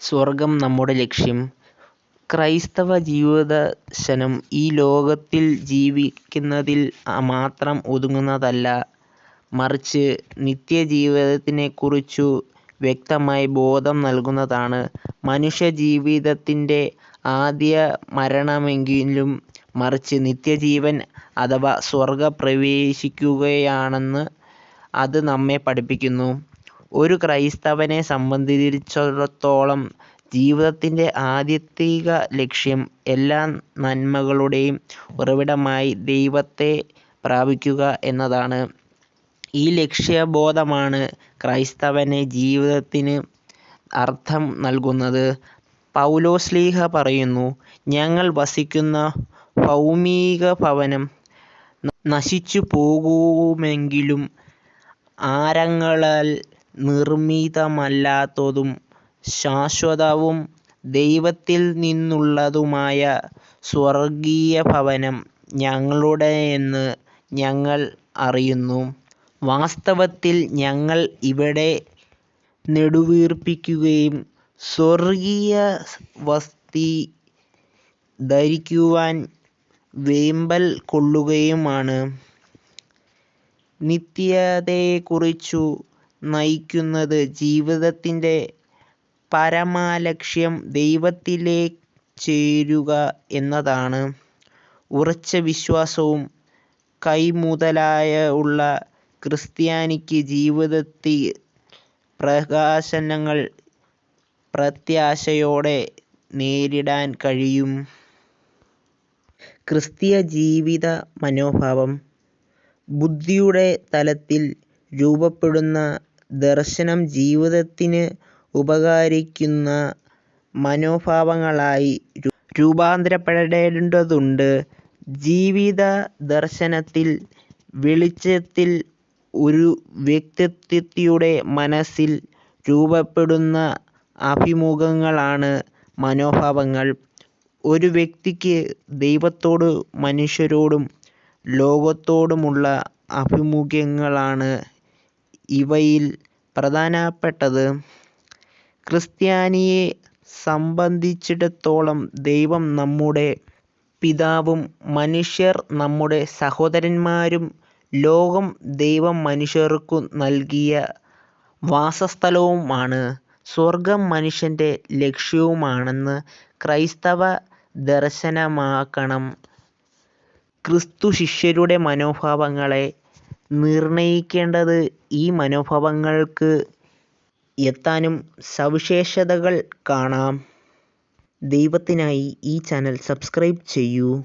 സ്വർഗം നമ്മുടെ ലക്ഷ്യം. ക്രൈസ്തവ ജീവിതദർശനം ഈ ലോകത്തിൽ ജീവിക്കുന്നതിൽ മാത്രം ഒതുങ്ങുന്നതല്ല. മറിച്ച് നിത്യജീവിതത്തെക്കുറിച്ചു വ്യക്തമായി ബോധം നൽകുന്നതാണ്. മനുഷ്യജീവിതത്തിന്റെ മരണമെങ്കിലും മറിച്ച് നിത്യജീവൻ അഥവാ സ്വർഗം പ്രവേശിക്കുകയാണെന്ന് അത് നമ്മെ പഠിപ്പിക്കുന്നു. ഒരു ക്രൈസ്തവനെ സംബന്ധിച്ചിടത്തോളം ജീവിതത്തിന്റെ ആത്യന്തിക ലക്ഷ്യം എല്ലാ നന്മകളുടെയും ഉറവിടമായി ദൈവത്തെ പ്രാപിക്കുക എന്നതാണ്. ഈ ലക്ഷ്യബോധമാണ് ക്രൈസ്തവനെ ജീവിതത്തിന് അർത്ഥം നൽകുന്നത്. പൗലോസ്ലീഹ പറയുന്നു, "ഞങ്ങൾ വസിക്കുന്ന ഭൗമികഭവനം നശിച്ചുപോകുമെങ്കിലും ആരങ്ങളാൽ നിർമ്മിതമല്ലാത്തതും ശാശ്വതവും ദൈവത്തിൽ നിന്നുള്ളതുമായ സ്വർഗീയഭവനം ഞങ്ങളുടേതെന്ന് ഞങ്ങൾ അറിയുന്നു. വാസ്തവത്തിൽ ഞങ്ങൾ ഇവിടെ നെടുവീർപ്പിക്കുകയും സ്വർഗീയ വസ്തി ധരിക്കുവാൻ വെമ്പൽ കൊള്ളുകയുമാണ്. " നിത്യതയെക്കുറിച്ചു നയിക്കുന്ന ജീവിതത്തിന്റെ പരമലക്ഷ്യം ചേരുക എന്നതാണ്. ഉറച്ച വിശ്വാസവും കൈമുതലായുള്ള ക്രിസ്ത്യാനിക്ക് ജീവിതത്തിൽ പ്രകാശനങ്ങൾ പ്രത്യാശയോടെ നേരിടാൻ കഴിയും. ക്രിസ്തീയ ജീവിത മനോഭാവം ബുദ്ധിയുടെ തലത്തിൽ രൂപപ്പെടുന്ന ദർശനം ജീവിതത്തിന് ഉപകരിക്കുന്ന മനോഭാവങ്ങളായി രൂപാന്തരപ്പെടേണ്ടതുണ്ട്. ജീവിതദർശനത്തിന്റെ വെളിച്ചത്തിൽ ഒരു വ്യക്തിയുടെ മനസ്സിൽ രൂപപ്പെടുന്ന അഭിമുഖങ്ങളാണ് മനോഭാവങ്ങൾ. ഒരു വ്യക്തിക്ക് ദൈവത്തോടും മനുഷ്യരോടും ലോകത്തോടുമുള്ള അഭിമുഖങ്ങളാണ് ഇവയിൽ പ്രധാനപ്പെട്ടത്. ക്രിസ്ത്യാനിയെ സംബന്ധിച്ചിടത്തോളം ദൈവം നമ്മുടെ പിതാവും മനുഷ്യർ നമ്മുടെ സഹോദരന്മാരും ലോകം ദൈവം മനുഷ്യർക്കു നൽകിയ വാസസ്ഥലവുമാണ്. സ്വർഗം മനുഷ്യന്റെ ലക്ഷ്യവുമാണെന്ന് ക്രൈസ്തവ ദർശനമാക്കണം. ക്രിസ്തു ശിഷ്യരുടെ മനോഭാവങ്ങളെ നിർണയിക്കേണ്ടത്. ഈ മനോഭാവങ്ങൾക്ക് എത്താനും സവിശേഷതകൾ കാണാം. ദൈവത്തിനായി ഈ ചാനൽ സബ്സ്ക്രൈബ് ചെയ്യൂ.